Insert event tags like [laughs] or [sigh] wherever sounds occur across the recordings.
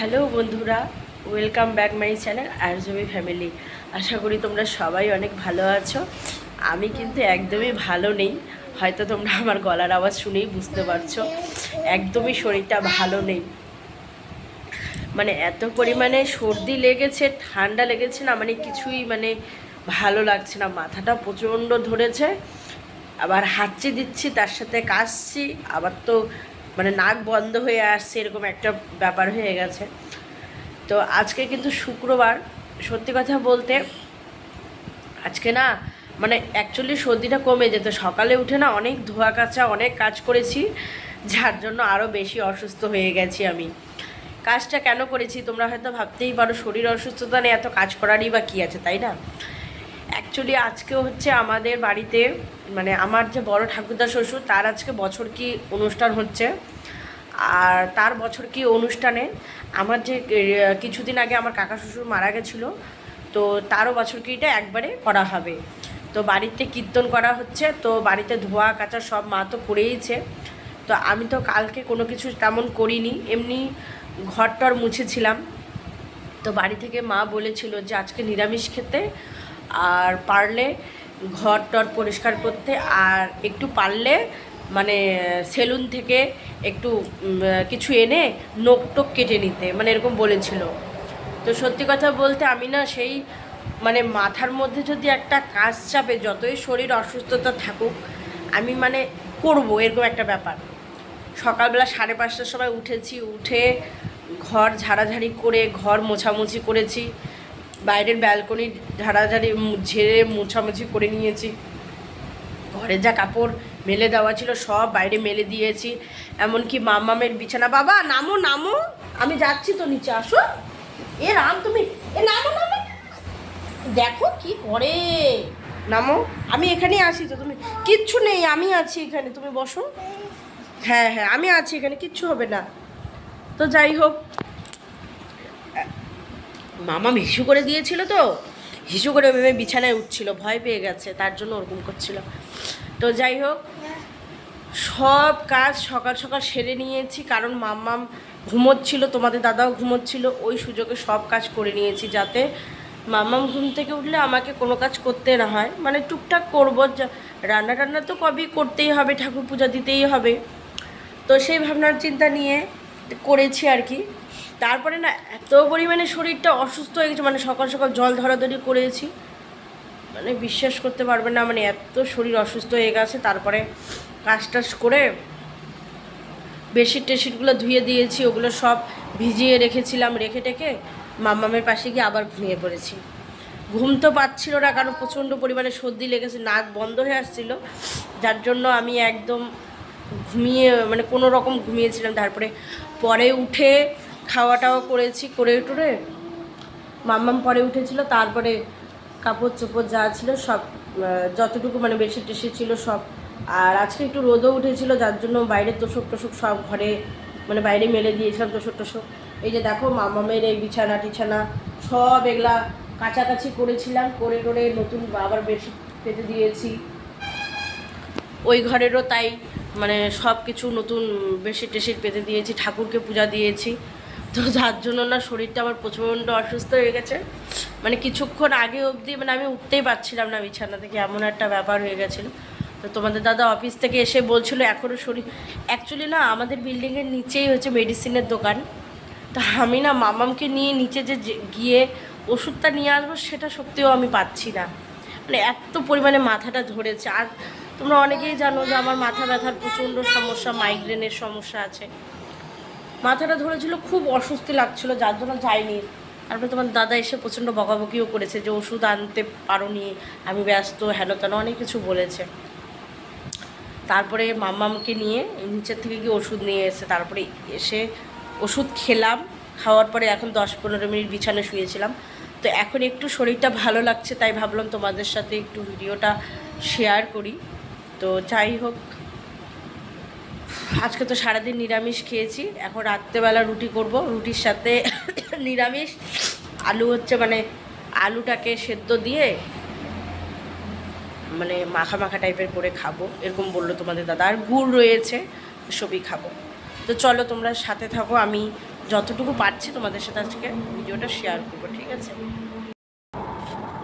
Hello বন্ধুরা, welcome back my channel RJB family. আশা করি তোমরা সবাই অনেক ভালো আছো। আমি কিন্তু একদমই ভালো নেই, হয়তো তোমরা আমার গলার আওয়াজ শুনেই বুঝতে পারছ। একদমই শরীরটা ভালো নেই। মানে এত পরিমাণে সর্দি লেগেছে, ঠান্ডা লেগেছে না মানে কিছুই মানে ভালো লাগছে না। মাথাটা প্রচণ্ড ধরেছে, আবার হাঁচি দিচ্ছি, তার সাথে কাশছি, আবার তো মানে নাক বন্ধ হয়ে আসছে, এরকম একটা ব্যাপার হয়ে গেছে। তো আজকে কিন্তু শুক্রবার, সত্যি কথা বলতে আজকে না মানে অ্যাকচুয়ালি সর্দিটা কমে যেত। সকালে উঠে না অনেক ধোয়া কাচা, অনেক কাজ করেছি, যার জন্য আরও বেশি অসুস্থ হয়ে গেছি আমি। কাজটা কেন করেছি তোমরা হয়তো ভাবতেই পারো, শরীর অসুস্থতা নেই এত কাজ করারই বা কী আছে, তাই না? অ্যাকচুয়ালি আজকে হচ্ছে আমাদের বাড়িতে মানে আমার যে বড় ঠাকুরদা শ্বশুর, তার আজকে বছর কি অনুষ্ঠান হচ্ছে? আর তার বছর কি অনুষ্ঠানে, আমার যে কিছুদিন আগে আমার কাকা শ্বশুর মারা গেছিল, তো তারও বছর কিটা একবারে করা হবে। তো বাড়িতে কীর্তন করা হচ্ছে, তো বাড়িতে ধোয়া, কাচা সব মা তো করেইছে। তো আমি তো কালকে কোনো কিছু তেমন করিনি, এমনি ঘরটর মুছেছিলাম। তো বাড়ি থেকে মা বলেছিল যে আজকে নিরামিষ খেতে, আর পারলে ঘর টর পরিষ্কার করতে, আর একটু পারলে মানে সেলুন থেকে একটু কিছু এনে নোক টোক কেটে নিতে মানে এরকম বলেছিল। তো সত্যি কথা বলতে আমি না সেই মানে মাথার মধ্যে যদি একটা কাজ চাপে, যতই শরীর অসুস্থতা থাকুক, আমি মানে করব, এরকম একটা ব্যাপার। সকালবেলা সাড়ে পাঁচটার সময় উঠেছি, উঠে ঘর ঝাড়াঝাড়ি করে, ঘর মোছামুছি করেছি, বাইরের ব্যালকনি ঝাড়াঝাড়ি ঝেড়ে মোছামুছি করে নিয়েছি। ঘরে যা কাপড় মেলে দেওয়া ছিল, সব বাইরে মেলে দিয়েছি। এমনকি মামামের বিছানা। বাবা, নামো নামো। আমি যাচ্ছি তো নিচে, আসো। এ, রাম, তুমি এ, নামো নামো। দেখো কি করে নামো। আমি এখানেই আছি তো, তুমি কিচ্ছু নেই, আমি আছি এখানে। তুমি বসো। হ্যাঁ হ্যাঁ আমি আছি এখানে, কিচ্ছু হবে না। তো যাই হোক। মামা হিসু করে দিয়েছিল তো। হিসু করে ভেবে বিছানায় উঠছিল, ভয় পেয়ে গেছে, তার জন্য ওরকম করছিল। তো যাই হোক, সব কাজ সকাল সকাল সেরে নিয়েছি, কারণ মাম্মাম ঘুমোচ্ছিল, তোমাদের দাদাও ঘুমোচ্ছিল, ওই সুযোগে সব কাজ করে নিয়েছি যাতে মাম্মাম ঘুম থেকে উঠলে আমাকে কোনো কাজ করতে না হয়। মানে টুকটাক করব রান্না টান্না তো কবেই করতেই হবে, ঠাকুর পূজা দিতেই হবে। তো সেই ভাবনার চিন্তা নিয়ে করেছি আর কি। তারপরে না, এত পরিমাণে শরীরটা অসুস্থ হয়ে গেছে মানে সকাল সকাল জল ধরাধরি করেছি। মানে বিশ্বাস করতে পারবে না মানে এত শরীর অসুস্থ হয়ে গেছে, তারপরে কাজ টাজ করে বেডশিট টেডশিটগুলো ধুয়ে দিয়েছি, ওগুলো সব ভিজিয়ে রেখেছিলাম, রেখে টেকে মাম্মামের পাশে গিয়ে আবার ঘুমিয়ে পড়েছি। ঘুম তো পাচ্ছিল না, কারণ প্রচণ্ড পরিমাণে সর্দি লেগেছে, নাক বন্ধ হয়ে আসছিল, যার জন্য আমি একদম ঘুমিয়ে মানে কোনো রকম ঘুমিয়েছিলাম। তারপরে পরে উঠে খাওয়া টাওয়া করেছি, করে টুরে। মাম্মাম পরে উঠেছিল, তারপরে কাপড় চোপড় যা ছিল সব যতটুকু মানে বেডশিট টেডশিট ছিল সব। আর আজকে একটু রোদও উঠেছিল, যার জন্য বাইরে তোষক টোষক সব ঘরে মানে বাইরে মেলে দিয়েছিলাম তোষক টোষক। এই যে দেখো মামামের এই বিছানা টিছানা, সব এগুলা কাছাকাছি করেছিলাম, করে করে নতুন আবার বেডশিট পেতে দিয়েছি। ওই ঘরেরও তাই মানে সব কিছু নতুন বেডশিট টেশিট পেতে দিয়েছি, ঠাকুরকে পূজা দিয়েছি। তো যার জন্য না শরীরটা আমার প্রচণ্ড অসুস্থ হয়ে গেছে। মানে কিছুক্ষণ আগে অবধি মানে আমি উঠতেই পারছিলাম না বিছানা থেকে, এমন একটা ব্যাপার হয়ে গেছিল। তো তোমাদের দাদা অফিস থেকে এসে বলছিল এখনও শরীর অ্যাকচুয়ালি না, আমাদের বিল্ডিংয়ের নিচেই হচ্ছে মেডিসিনের দোকান। তা আমি না মামামকে নিয়ে নিচে যে গিয়ে ওষুধটা নিয়ে আসব, সেটা সত্যিও আমি পাচ্ছি না। মানে এত পরিমাণে মাথাটা ধরেছে। আর তোমরা অনেকেই জানো যে আমার মাথা ব্যথার প্রচণ্ড সমস্যা মাইগ্রেনের সমস্যা আছে। মাথাটা ধরেছিল, খুব অস্বস্তি লাগছিল, যার জন্য যাইনি। তারপরে তোমার দাদা এসে প্রচণ্ড বকাবকিও করেছে যে, ওষুধ আনতে পারোনি, আমি ব্যস্ত, হেন তেন, অনেক কিছু বলেছে। তারপরে মাম্মামকে নিয়ে নিচের থেকে গিয়ে ওষুধ নিয়ে এসে, তারপরে এসে ওষুধ খেলাম। খাওয়ার পরে এখন দশ পনেরো মিনিট বিছানে শুয়েছিলাম। তো এখন একটু শরীরটা ভালো লাগছে, তাই ভাবলাম তোমাদের সাথে একটু ভিডিওটা শেয়ার করি। তো যাই হোক আজকে তো সারাদিন নিরামিষ খেয়েছি। এখন রাত্রেবেলা রুটি করব। রুটির সাথে [coughs] নিরামিষ। আলু হচ্ছে মানে আলুটাকে সেদ্ধ দিয়ে মানে মাখা মাখা টাইপের করে খাব। এরকম বলল তোমাদের দাদা। আর গুড় রয়েছে, সবই খাব। তো চলো তোমরা সাথে থাকো। আমি যতটুকু পারছি তোমাদের সাথে আজকে ভিডিওটা শেয়ার করব, ঠিক আছে?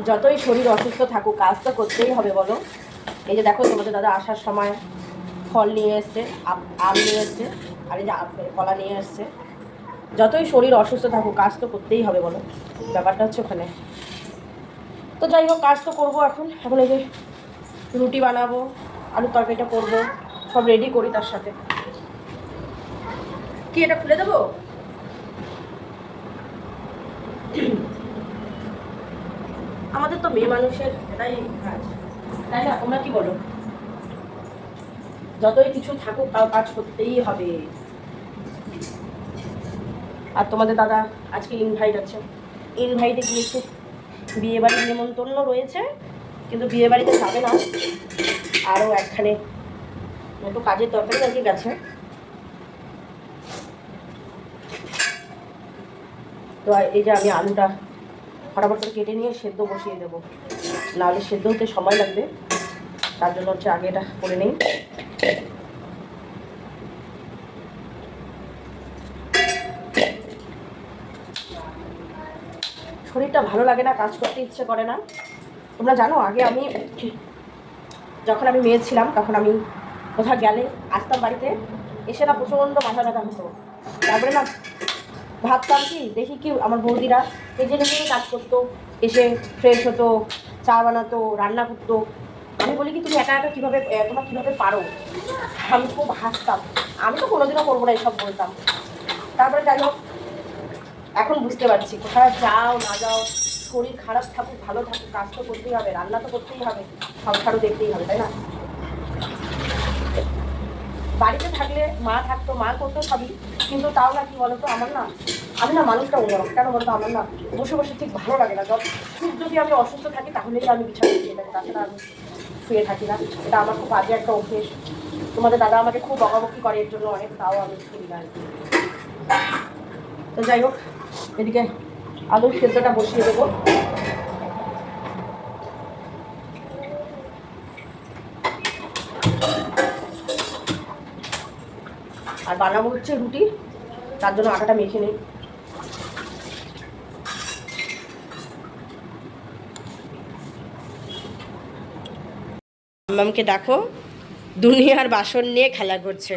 যতই শরীর অসুস্থ থাকুক, কাজ তো করতেই হবে বলো। এই যে দেখো তোমাদের দাদা আসার সময় ফল নিয়ে এসছে, আম- নিয়ে এসছে, আর এই যে কলা নিয়ে এসছে। যতই শরীর অসুস্থ থাকুক, কাজ তো করতেই হবে বলো। ব্যাপারটা হচ্ছে ওখানে। তো যাই হোক, কাজ তো করব এখন। এখন এই যে রুটি বানাবো, আলুর তরকারিটা করব, সব রেডি করি তার সাথে। কি, এটা খুলে দেবো? আমাদের তো মেয়ে মানুষের এটাই কাজ। তাই না? তোমরা কি বলো? যতই কিছু থাকুক তাও কাজ করতেই হবে। আর তোমাদের দাদা আজকে ইনভাইট আছে। ইনভাইটে গিয়েছে বিয়ে বাড়ির নিমন্ত্রণ রয়েছে, কিন্তু বিয়ে বাড়িতে যাবে না। আরও একখানে মতো কাজের দরকার আর কি গেছে। তো এই যে আমি আলুটা ফটাফট করে কেটে নিয়ে সেদ্ধ বসিয়ে দেবো। নাহলে সেদ্ধ হতে সময় লাগবে। তার জন্য হচ্ছে আগে এটা করে নেই। শরীরটা ভালো লাগে না, কাজ করতে ইচ্ছে করে না। তোমরা জানো, আগে আমি যখন আমি মেয়ে ছিলাম, তখন আমি কোথাও গেলে আসতাম বাড়িতে, এসে না প্রচণ্ড মাথা ব্যথা হতো। তারপরে না ভাবতাম কি, দেখি কি আমার বৌদিরা নিজে নিজেই কাজ করতো, এসে ফ্রেশ হতো, চা বানাতো, রান্না করতো। আমি বলি কি, তুমি একা একা কীভাবে তোমরা কীভাবে পারো? আমি খুব হাসতাম। আমি তো কোনোদিনও করব না এসব বলতাম। তারপরে যাই হোক, এখন বুঝতে পারছি, কোথায় যাও, না যাও, শরীর খারাপ থাকুক, ভালো থাকুক, কাজ তো করতেই হবে, রান্না তো করতেই হবে, সংসারও দেখতেই হবে, তাই না? বাড়িতে থাকলে মা থাকতো, মা করতো সবই, কিন্তু তাও না কি বলতো, আমার না আমি না মানুষটা অন্যরকম। কেন বলতো? আমার না বসে বসে ঠিক ভালো লাগে না। খুব যদি আমি অসুস্থ থাকি, তাহলেই আমি বিছানায় শুয়ে থাকি। তাছাড়া আমি শুয়ে থাকি না। এটা আমার খুব বাজে একটা অভ্যেস। তোমাদের দাদা আমাকে খুব বকাবকি করে, এর জন্য অনেক তাও আমি শুনি না। তো যাই হোক, এদিকে আলুর সেদ্ধটা বসিয়ে দেবো। আর বানাবো হচ্ছে রুটি। তার জন্য আটাটা মেখে নিই। মামকে দেখো দুনিয়ার বাসন নিয়ে খেলা করছে।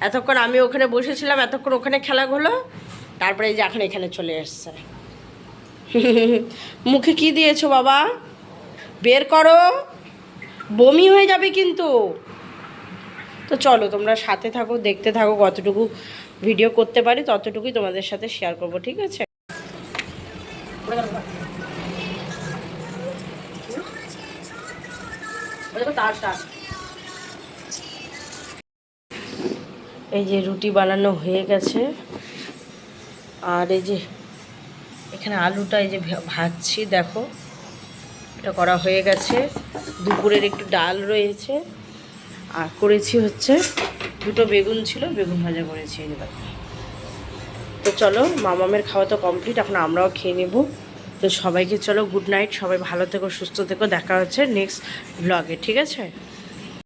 এতক্ষণ আমি ওখানে বসেছিলাম, এতক্ষণ ওখানে খেলা হলো। তারপরে এই যে এখন এখানে চলে এসছে। [laughs] মুখে কি দিয়েছ বাবা? বের করো। বমি হয়ে যাবে কিন্তু। তো চলো, তোমরা সাথে থাকো, দেখতে থাকো, কতটুকু ভিডিও করতে পারি, ততটুকুই তোমাদের সাথে শেয়ার করব, ঠিক আছে? এই যে রুটি বানানো হয়ে গেছে। আর এই যে এখানে আলুটা এই যে ভাজছি, দেখো। এটা করা হয়ে গেছে। দুপুরের একটু ডাল রয়েছে। আর করেছি হচ্ছে দুটো বেগুন ছিল, বেগুন ভাজা করেছি এই তো চলো, মামামের খাওয়া তো কমপ্লিট, এখন আমরাও খেয়ে নেব। তো সবাইকে চলো গুড নাইট সবাই ভালো থেকো, সুস্থ থেকো, দেখা হচ্ছে নেক্সট ব্লগে ঠিক আছে?